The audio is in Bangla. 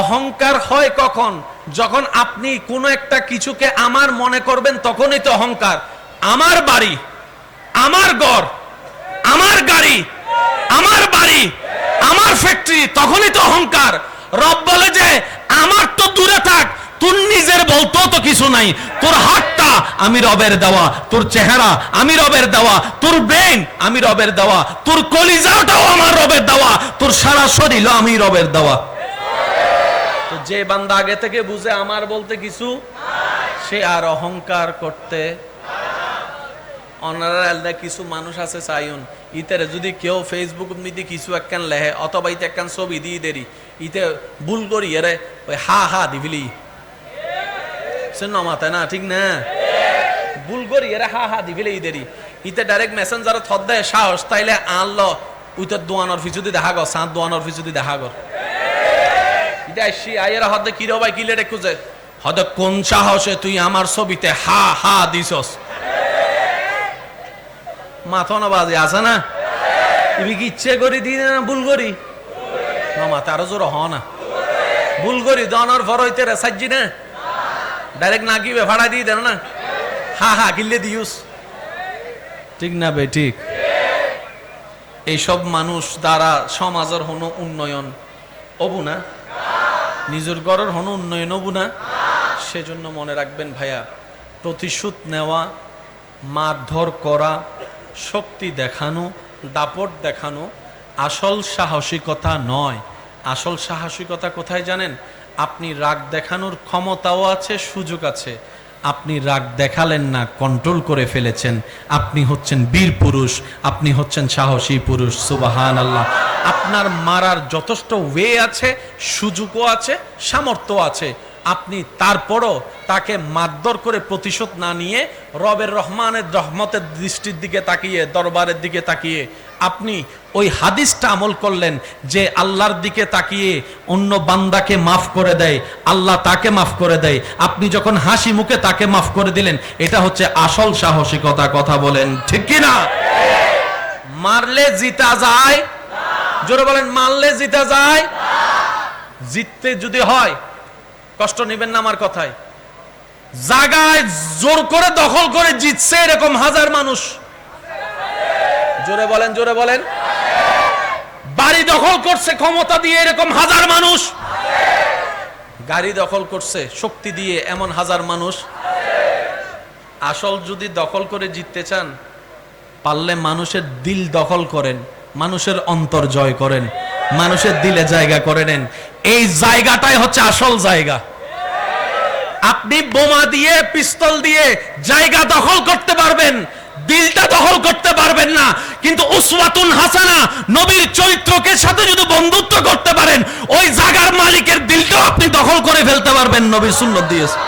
অহংকার হয় কখন? যখন আপনি কোনো একটা কিছুকে আমার মনে করবেন, তখনই তো অহংকার। আমার বাড়ি, আমার ঘর, আমার গাড়ি, আমার বাড়ি, আমার ফ্যাক্টরি তখনই তো অহংকার। রব বলে যে, আমার তো দূরে থাক, তোর নিজের বলতেও তো কিছু নাই। তোর হাতটা আমি রবের দেওয়া, তোর চেহারা আমি রবের দেওয়া, তোর ব্রেন আমি রবের দেওয়া, তোর কলিজাটাও আমার রবের দেওয়া, তোর সারা শরীরও আমি রবের দেওয়া। যে বান্দা আগে থেকে বুঝে আমার বলতে কিছু, সে আর অহংকার করতে অনারা কিছু মানুষ আছে চাইন ইতারে যদি কেউ ফেসবুক মিদি কিছু একখান লেহে, অথবা ইতে একখান ছবি দিয়ে দেরি, ইতে ভুল করি, এরে ওই হা হা দিবিলি। সে নমাতে না, ঠিক না? ভুল করি, এরে হা হা দিবিলে ইদেরি ইতে ডাইরেক্ট মেসেঞ্জার থদ দেয় সাহস, তাইলে আনলো উইতে দোয়ানোর ফিচুদি দেখা গো সাত দোয়ানোর ফিচুদি দেখা গো এটা আসছি আইয়েরা হদে কি রে ভাই, কি লেটে খুঁজে? হদে কোন সাহসে তুই আমার ছবিতে হা হা দিছস? মাথা বাজে আছে না? তুমি কি ইচ্ছে করি দি না ভুল করি? না, মাথা আরও জোর হ না। ভুল করি দনার ফর হইতে রে, সাজ্জি না? ডাইরেক্ট না কি ভাড়া দিয়ে দেন না? হা হা কিনলে দিউস। ঠিক না বে ঠিক। এইসব মানুষ দ্বারা সমাজের হন উন্নয়ন অবু না। নিজের গড়ের হন উন্নয়ন অবু না। সেজন্য মনে রাখবেন ভাইয়া, প্রতিশোধ নেওয়া, মারধর করা, শক্তি দেখানো, দাপট দেখানো আসল সাহসিকতা নয়। আসল সাহসিকতা কোথায় জানেন? আপনি রাগ দেখানোর ক্ষমতাও আছে, সুযোগ আছে। আপনি রাগ দেখালেন না কন্ট্রোল করে ফেলেছেন। আপনি হচ্ছেন বীর পুরুষ, আপনি হচ্ছেন সাহসী পুরুষ সুবাহান আল্লাহ আপনার মারার যথেষ্ট ওয়ে আছে, সুযোগও আছে, সামর্থ্য আছে। আপনি তারপরও তাকে মারধর করে প্রতিশোধ না নিয়ে রবের রহমানের রহমতের দৃষ্টির দিকে তাকিয়ে, দরবারের দিকে তাকিয়ে আপনি ওই হাদিসটা আমল করলেন যে আল্লাহর দিকে তাকিয়ে অন্য বান্দাকে মাফ করে দেয়, আল্লাহ তাকে মাফ করে দেয়। আপনি যখন হাসি মুখে তাকে মাফ করে দিলেন, এটা হচ্ছে আসল সাহসিকতা কথা বলেন, ঠিক কি না? মারলে জিতা যায়, জোরে বলেন, মারলে জিতা যায়। জিততে যদি হয় কষ্ট নেবেন না আমার কথায়। জাগায় জোর করে দখল করে জিতছে এরকম হাজার মানুষ। জোরে বলেন জোরে বলেন। বাড়ি দখল করছে ক্ষমতা দিয়ে এরকম হাজার মানুষ। গাড়ি দখল করছে শক্তি দিয়ে এমন হাজার মানুষ। আসল যদি দখল করে জিততে চান, পারলে মানুষের দিল দখল করেন, মানুষের অন্তর জয় করেন, মানুষের দিলে জায়গা করে নেন। এই জায়গাটাই হচ্ছে আসল জায়গা। আপনি বোমা দিয়ে, পিস্তল দিয়ে জায়গা দখল করতে পারবেন, দিলটা দখল করতে পারবেন না। কিন্তু উসওয়াতুন হাসানা নবীর চরিত্রকে সাথে যদি বন্ধুত্ব করতে পারেন, ওই জায়গার মালিকের দিলটাও আপনি দখল করে ফেলতে পারবেন নবীর সুন্নত দিয়েছে।